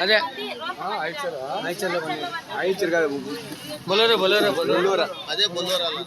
అదే ఐచర్ కాదు బొలరే బొలరే బొల్లూరా అదే బొల్లోరా మరి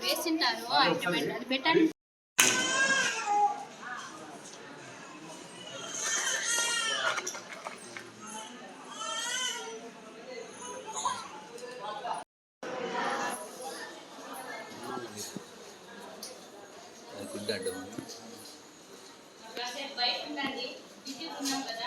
వేసింటారు అంటే పెట్టండి. పెట్టండి గుడ్డ అడ్డం ఉండండి బిజీ ఉన్నాం కదా.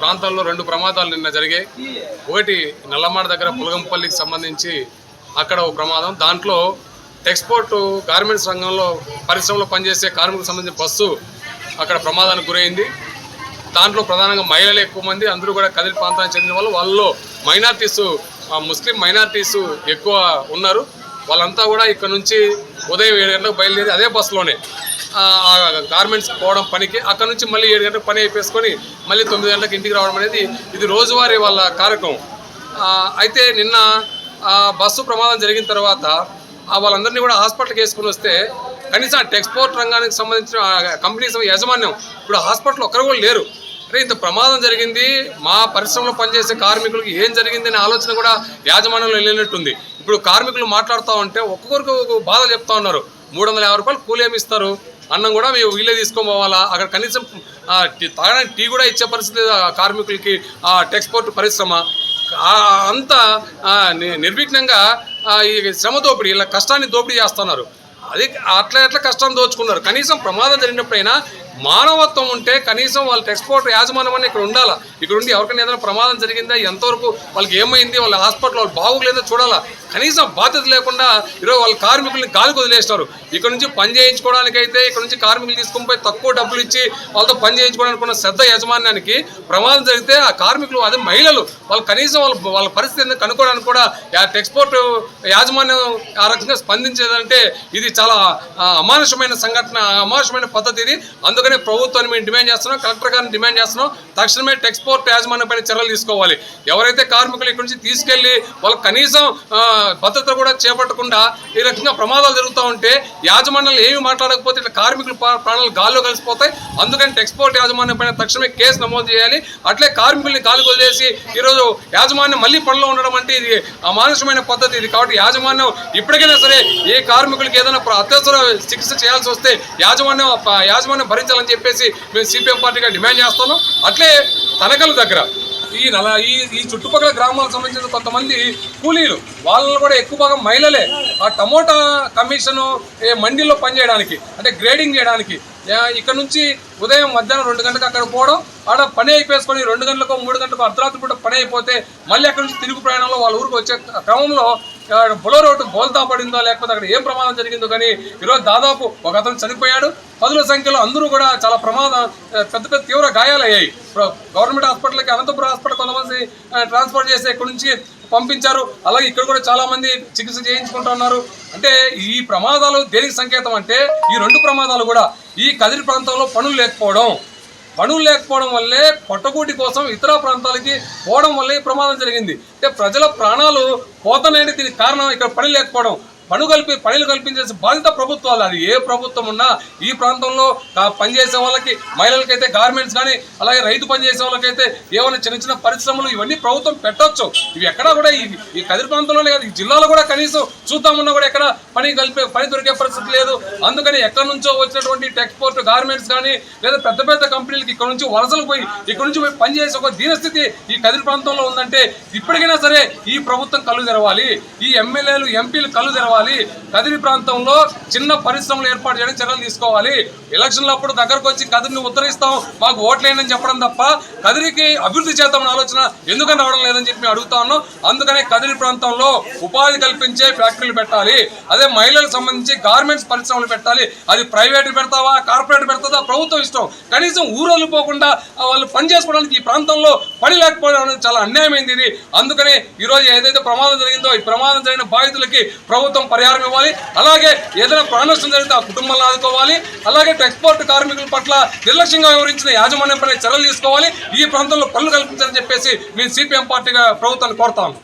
ప్రాంతాల్లో రెండు ప్రమాదాలు నిన్న జరిగాయి. ఒకటి నల్లమాడ దగ్గర పులగంపల్లికి సంబంధించి అక్కడ ఒక ప్రమాదం. దాంట్లో ఎక్స్పోర్ట్ గార్మెంట్స్ రంగంలో పరిశ్రమలో పనిచేసే కార్మికులకు సంబంధించిన బస్సు అక్కడ ప్రమాదానికి గురైంది. దాంట్లో ప్రధానంగా మహిళలు ఎక్కువ మంది అందరూ కూడా కదిరి ప్రాంతానికి చెందిన వాళ్ళు. వాళ్ళలో మైనార్టీస్ ముస్లిం మైనార్టీస్ ఎక్కువ ఉన్నారు. వాళ్ళంతా కూడా ఇక్కడ నుంచి ఉదయం ఏడు గంటలకు బయలుదేరి అదే బస్సులోనే గార్మెంట్స్ పోవడం పనికి. అక్కడ నుంచి మళ్ళీ ఏడు గంటలకు పని అయిపోసుకొని మళ్ళీ తొమ్మిది గంటలకు ఇంటికి రావడం అనేది ఇది రోజువారీ వాళ్ళ కార్యక్రమం. అయితే నిన్న బస్సు ప్రమాదం జరిగిన తర్వాత వాళ్ళందరినీ కూడా హాస్పిటల్కి వేసుకుని వస్తే కనీసం టెక్స్పోర్ట్ రంగానికి సంబంధించిన కంపెనీస్ కంపెనీకి యాజమాన్యం ఇప్పుడు హాస్పిటల్ ఒక్కరు కూడా లేరు. అరే ఇంత ప్రమాదం జరిగింది మా పరిశ్రమలో పనిచేసే కార్మికులకు ఏం జరిగింది అనే ఆలోచన కూడా యాజమాన్యంలో వెళ్ళినట్టుంది. ఇప్పుడు కార్మికులు మాట్లాడుతూ ఉంటే ఒక్కొక్కరికి ఒక చెప్తా ఉన్నారు. మూడు వందల యాభై రూపాయలు కూలి ఇస్తారు. అన్నం కూడా మేము వీళ్ళే తీసుకొని పోవాలా? అక్కడ కనీసం టీ- తాగడానికి టీ కూడా ఇచ్చే పరిస్థితి ఆ కార్మికులకి ఆ టెక్స్పోర్ట్ పరిశ్రమ? అంతా నిర్విఘ్నంగా ఈ శ్రమ దోపిడీ ఇలా కష్టాన్ని దోపిడీ చేస్తున్నారు. అది అట్లా ఎట్లా కష్టాన్ని దోచుకున్నారు. కనీసం ప్రమాదం జరిగినప్పుడైనా మానవత్వం ఉంటే కనీసం వాళ్ళ ఎక్స్పోర్ట్ యాజమాన్యం అని ఇక్కడ ఉండాలా? ఇక్కడ ఉండి ఎవరికైనా ఏదైనా ప్రమాదం జరిగిందా? ఎంతవరకు వాళ్ళకి ఏమైంది? వాళ్ళ హాస్పిటల్ వాళ్ళు బాగోలేదో చూడాలా? కనీసం బాధ్యత లేకుండా ఈరోజు వాళ్ళ కార్మికుల్ని గాలికి వదిలేస్తారు. ఇక్కడ నుంచి పని చేయించుకోవడానికి అయితే ఇక్కడ నుంచి కార్మికులు తీసుకుని పోయి తక్కువ డబ్బులు ఇచ్చి వాళ్ళతో పని చేయించుకోవడానికి ఉన్న శ్రద్ధ యాజమాన్యానికి ప్రమాదం జరిగితే ఆ కార్మికులు అదే మహిళలు వాళ్ళు కనీసం వాళ్ళ వాళ్ళ పరిస్థితిని కనుక్కోవడానికి కూడా ఎక్స్పోర్ట్ యాజమాన్యం ఆ రకంగా స్పందించేదంటే ఇది చాలా అమానుషమైన సంఘటన అమానుషమైన పద్ధతి ఇది అందుకనే ప్రభుత్వాన్ని మేము డిమాండ్ చేస్తున్నాం కలెక్టర్ గారిని డిమాండ్ చేస్తున్నాం. తక్షణమే టెక్స్పోర్ట్ యాజమాన్యం పైన చర్యలు తీసుకోవాలి. ఎవరైతే కార్మికులు ఇక్కడి నుంచి తీసుకెళ్ళి వాళ్ళకి కనీసం భద్రత కూడా చేపట్టకుండా ఈ రకంగా ప్రమాదాలు జరుగుతూ ఉంటే యాజమాన్యాలు ఏమి మాట్లాడకపోతే ఇట్లా కార్మికుల ప్రాణాలు గాల్లో కలిసిపోతాయి. అందుకని టెక్స్పోర్ట్ యాజమాన్యం పైన తక్షణమే కేసు నమోదు చేయాలి. అట్లే కార్మికుల్ని గాలి వదిలేసి ఈరోజు యాజమాన్యం మళ్ళీ పనిలో ఉండడం అంటే ఇది అమానుషమైన పద్ధతి ఇది. కాబట్టి యాజమాన్యం ఇప్పటికైనా సరే ఏ కార్మికులకి ఏదైనా అత్యవసర చికిత్స చేయాల్సి వస్తే యాజమాన్యం యాజమాన్యం యాజమాన్యం భరించాలని చెప్పేసి మేము సిపిఎం పార్టీగా డిమాండ్ చేస్తున్నాం. అట్లే తనకల దగ్గర ఈ నల ఈ ఈ చుట్టుపక్కల గ్రామాలకు సంబంధించిన కొంతమంది కూలీలు వాళ్ళని కూడా ఎక్కువ భాగం మహిళలే. ఆ టమోటా కమిషన్ మండీలో పనిచేయడానికి అంటే గ్రేడింగ్ చేయడానికి ఇక్కడ నుంచి ఉదయం మధ్యాహ్నం రెండు గంటలకు అక్కడ పోవడం ఆడ పని అయిపోసుకొని రెండు గంటలకు మూడు గంటలకు అర్ధరాత్రి పూట పని అయిపోతే మళ్ళీ అక్కడ నుంచి తిరుగు ప్రయాణంలో వాళ్ళ ఊరికి వచ్చే క్రమంలో బులో రోడ్డు బోల్తా పడిందో లేకపోతే అక్కడ ఏం ప్రమాదం జరిగిందో కానీ ఈరోజు దాదాపు ఒక అతను చనిపోయాడు. పదుల సంఖ్యలో అందరూ కూడా చాలా ప్రమాదం పెద్ద పెద్ద తీవ్ర గాయాలయ్యాయి. గవర్నమెంట్ హాస్పిటల్కి అనంతపురం హాస్పిటల్ కొంతమంది ట్రాన్స్ఫర్ ట్రాన్స్పోర్ట్ చేసి ఇక్కడ నుంచి పంపించారు. అలాగే ఇక్కడ కూడా చాలా మంది చికిత్స చేయించుకుంటున్నారు అంటే ఈ ప్రమాదాలు దేనికి సంకేతం అంటే ఈ రెండు ప్రమాదాలు కూడా ఈ కదిరి ప్రాంతంలో పనులు లేకపోవడం. పనులు లేకపోవడం వల్లే పొట్టకూటి కోసం ఇతర ప్రాంతాలకి పోవడం వల్లే ఈ ప్రమాదం జరిగింది. అంటే ప్రజల ప్రాణాలు పోతనేది దీనికి కారణం ఇక్కడ పని లేకపోవడం. పను కల్పి పనులు కల్పించేసి బాధ్యత ప్రభుత్వాలు. అది ఏ ప్రభుత్వం ఉన్నా ఈ ప్రాంతంలో పనిచేసే వాళ్ళకి మహిళలకైతే గార్మెంట్స్ కానీ అలాగే రైతు పని చేసే వాళ్ళకైతే ఏమైనా చిన్న చిన్న పరిశ్రమలు ఇవన్నీ ప్రభుత్వం పెట్టొచ్చు. ఇవి ఎక్కడా కూడా ఈ కదిరి ప్రాంతంలోనే కాదు ఈ జిల్లాలో కూడా కనీసం చూద్దామన్నా కూడా ఎక్కడ పని కలిపే పని దొరికే పరిస్థితి లేదు. అందుకని ఎక్కడి నుంచో వచ్చినటువంటి టెక్స్పోర్ట్ గార్మెంట్స్ కానీ లేదా పెద్ద పెద్ద కంపెనీలకి ఇక్కడ నుంచి వలసలు పోయి ఇక్కడ నుంచి పోయి పనిచేసే ఒక దీనస్థితి ఈ కదిరి ప్రాంతంలో ఉందంటే ఇప్పటికైనా సరే ఈ ప్రభుత్వం కళ్ళు తెరవాలి. ఈ ఎమ్మెల్యేలు ఎంపీలు కళ్ళు తెరవాలి. కదిరి ప్రాంతంలో చిన్న పరిశ్రమలు ఏర్పాటు చేయడానికి చర్యలు తీసుకోవాలి. ఎలక్షన్ల అప్పుడు దగ్గరకు వచ్చి కదిరిని ఉత్తరిస్తాం మాకు ఓట్లేనని చెప్పడం తప్ప కదిరికి అభివృద్ధి చేద్దామని ఆలోచన ఎందుకని రావడం లేదని చెప్పి అడుగుతా ఉన్నాం. అందుకనే కదిరి ప్రాంతంలో ఉపాధి కల్పించే ఫ్యాక్టరీలు పెట్టాలి. అదే మహిళలకు సంబంధించి గార్మెంట్స్ పరిశ్రమలు పెట్టాలి. అది ప్రైవేట్ పెడతావా కార్పొరేట్ పెడతావా? ప్రభుత్వం ఇష్టం. కనీసం ఊరోళ్ళు పోకుండా వాళ్ళు పని చేసుకోవడానికి ఈ ప్రాంతంలో పని లేకపోవడం అనేది చాలా అన్యాయమైంది ఇది. అందుకనే ఈరోజు ఏదైతే ప్రమాదం జరిగిందో ఈ ప్రమాదం జరిగిన బాధితులకి ప్రభుత్వం పరిహారం ఇవ్వాలి. అలాగే ఏదైనా ప్రాణనష్టం జరిగితే ఆ కుటుంబాలను ఆదుకోవాలి. అలాగే ఎక్స్పోర్ట్ కార్మికుల పట్ల నిర్లక్ష్యంగా వివరించిన యాజమాన్యంపై చర్యలు తీసుకోవాలి. ఈ ప్రాంతంలో పనులు కల్పించాలని చెప్పేసి మేము సిపిఎం పార్టీగా ప్రభుత్వాన్ని కోరుతాము